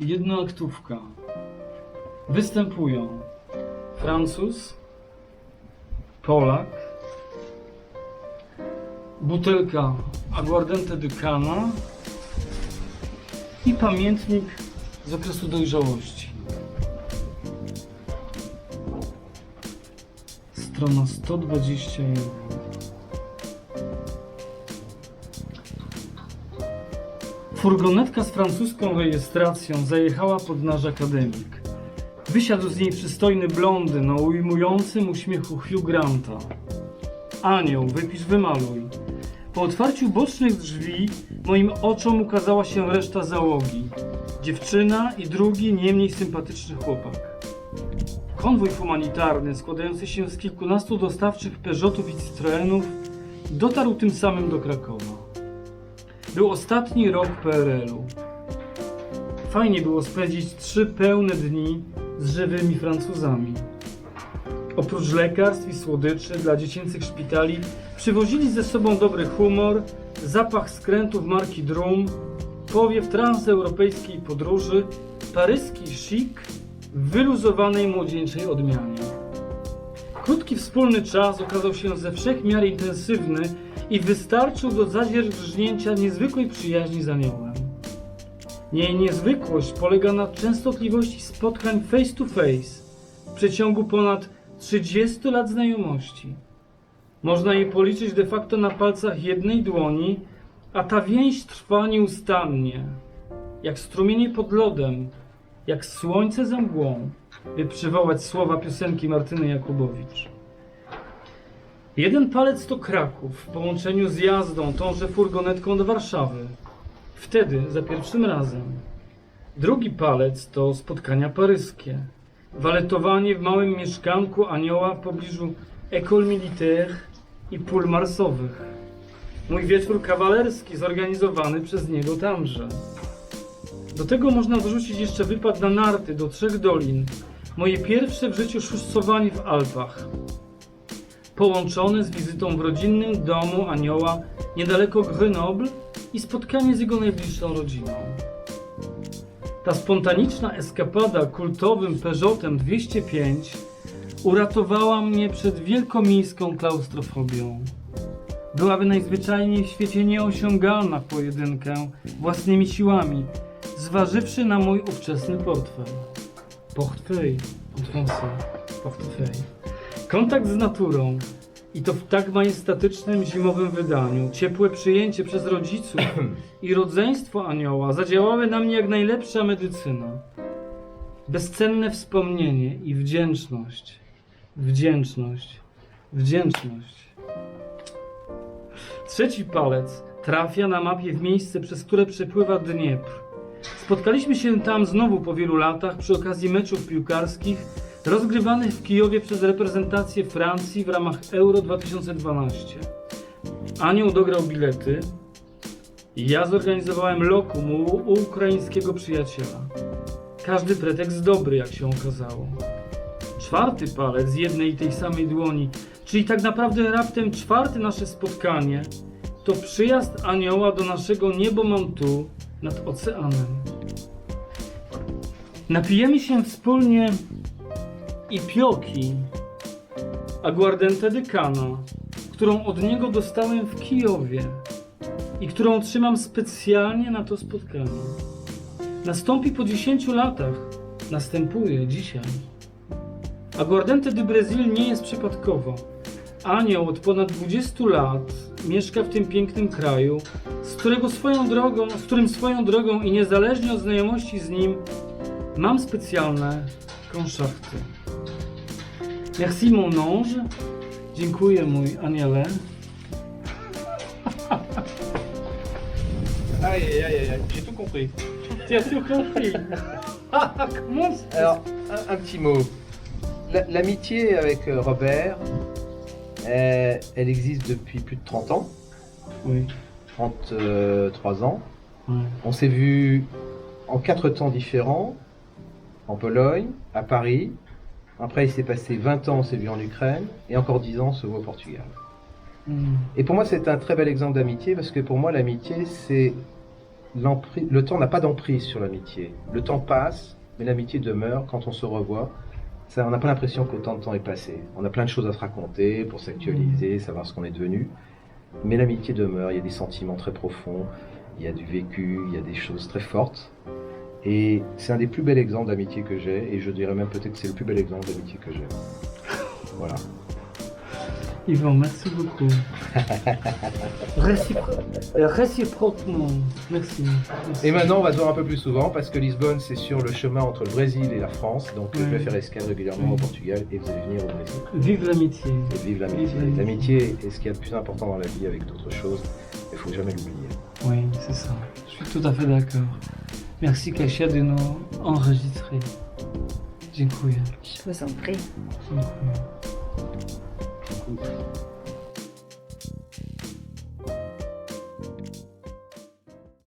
jednoaktówka. Występują Francuz, Polak, butelka Aguardente de Cana i pamiętnik z okresu dojrzałości. Strona 121. Furgonetka z francuską rejestracją zajechała pod nasz akademik. Wysiadł z niej przystojny blondyn o ujmującym uśmiechu Hugh Granta. Anioł, wypisz, wymaluj. Po otwarciu bocznych drzwi moim oczom ukazała się reszta załogi. Dziewczyna i drugi, nie mniej sympatyczny chłopak. Konwój humanitarny, składający się z kilkunastu dostawczych Peugeotów i Citroenów, dotarł tym samym do Krakowa. Był ostatni rok PRL-u. Fajnie było spędzić trzy pełne dni z żywymi Francuzami. Oprócz lekarstw i słodyczy dla dziecięcych szpitali przywozili ze sobą dobry humor, zapach skrętów marki Drum, powiew transeuropejskiej podróży, paryski chic w wyluzowanej młodzieńczej odmianie. Krótki wspólny czas okazał się ze wszech miar intensywny i wystarczył do zadzierżnięcia niezwykłej przyjaźni z aniołem. Jej niezwykłość polega na częstotliwości spotkań face to face w przeciągu ponad 30 lat znajomości. Można je policzyć de facto na palcach jednej dłoni, a ta więź trwa nieustannie, jak strumienie pod lodem, jak słońce za mgłą, by przywołać słowa piosenki Martyny Jakubowicz. Jeden palec to Kraków w połączeniu z jazdą tąże furgonetką do Warszawy. Wtedy za pierwszym razem. Drugi palec to spotkania paryskie. Waletowanie w małym mieszkanku anioła w pobliżu École Militaire i pól marsowych. Mój wieczór kawalerski zorganizowany przez niego tamże. Do tego można wrzucić jeszcze wypad na narty do Trzech Dolin. Moje pierwsze w życiu szóstcowanie w Alpach. Połączone z wizytą w rodzinnym domu anioła niedaleko Grenoble i spotkanie z jego najbliższą rodziną. Ta spontaniczna eskapada kultowym Peugeotem 205 uratowała mnie przed wielkomiejską klaustrofobią. Byłaby najzwyczajniej w świecie nieosiągalna w pojedynkę własnymi siłami, zważywszy na mój ówczesny portfel. Portfel, portfel, portfel. Kontakt z naturą i to w tak majestatycznym zimowym wydaniu, ciepłe przyjęcie przez rodziców i rodzeństwo anioła zadziałały na mnie jak najlepsza medycyna. Bezcenne wspomnienie i wdzięczność. Wdzięczność. Wdzięczność. Trzeci palec trafia na mapie w miejsce, przez które przepływa Dniepr. Spotkaliśmy się tam znowu po wielu latach przy okazji meczów piłkarskich rozgrywanych w Kijowie przez reprezentację Francji w ramach Euro 2012. Anioł dograł bilety. Ja zorganizowałem lokum u, ukraińskiego przyjaciela. Każdy pretekst dobry, jak się okazało. Czwarty palec z jednej i tej samej dłoni, czyli tak naprawdę raptem czwarte nasze spotkanie, to przyjazd anioła do naszego niebomontu nad oceanem. Napijemy się wspólnie i pioki Aguardente de Cana, którą od niego dostałem w Kijowie i którą trzymam specjalnie na to spotkanie. Nastąpi po 10 latach, następuje dzisiaj. Aguardente de Brazil nie jest przypadkowo. Anioł od ponad 20 lat mieszka w tym pięknym kraju, z którego swoją drogą, z którym swoją drogą i niezależnie od znajomości z nim mam specjalne konszachty. Merci mon ange. Dziękuję mój aniele. Aïe aïe aïe aïe, j'ai tout compris. Tu as tout compris. Comment Alors, un, un petit mot. La- L'amitié avec Robert, elle existe depuis plus de 30 ans, Oui. 33 ans. On s'est vu en quatre temps différents, en Pologne, à Paris. Après, il s'est passé 20 ans, on s'est vu en Ukraine, et encore 10 ans, on se voit au Portugal. Hmm. Et pour moi, c'est un très bel exemple d'amitié, parce que pour moi, l'amitié, c'est le temps n'a pas d'emprise sur l'amitié. Le temps passe, mais l'amitié demeure quand on se revoit. Ça, on n'a pas l'impression qu'autant de temps est passé. On a plein de choses à se raconter pour s'actualiser, savoir ce qu'on est devenu. Mais l'amitié demeure, il y a des sentiments très profonds, il y a du vécu, il y a des choses très fortes. Et c'est un des plus bels exemples d'amitié que j'ai, et je dirais même peut-être que c'est le plus bel exemple d'amitié que j'ai. Voilà. Yvan, merci beaucoup. Récipro- réciproquement. Merci. Merci. Et maintenant, on va se voir un peu plus souvent parce que Lisbonne, c'est sur le chemin entre le Brésil et la France. Donc, je vais faire escale régulièrement Ouais. au Portugal et vous allez venir au Brésil. Vive l'amitié. Et vive l'amitié. Vive l'amitié. Est ce qu'il y a de plus important dans la vie avec d'autres choses. Il faut jamais l'oublier. Oui, c'est ça. Je suis tout à fait d'accord. Merci Kasia de nous enregistrer. Dziękuję. Je vous en prie. Punkt.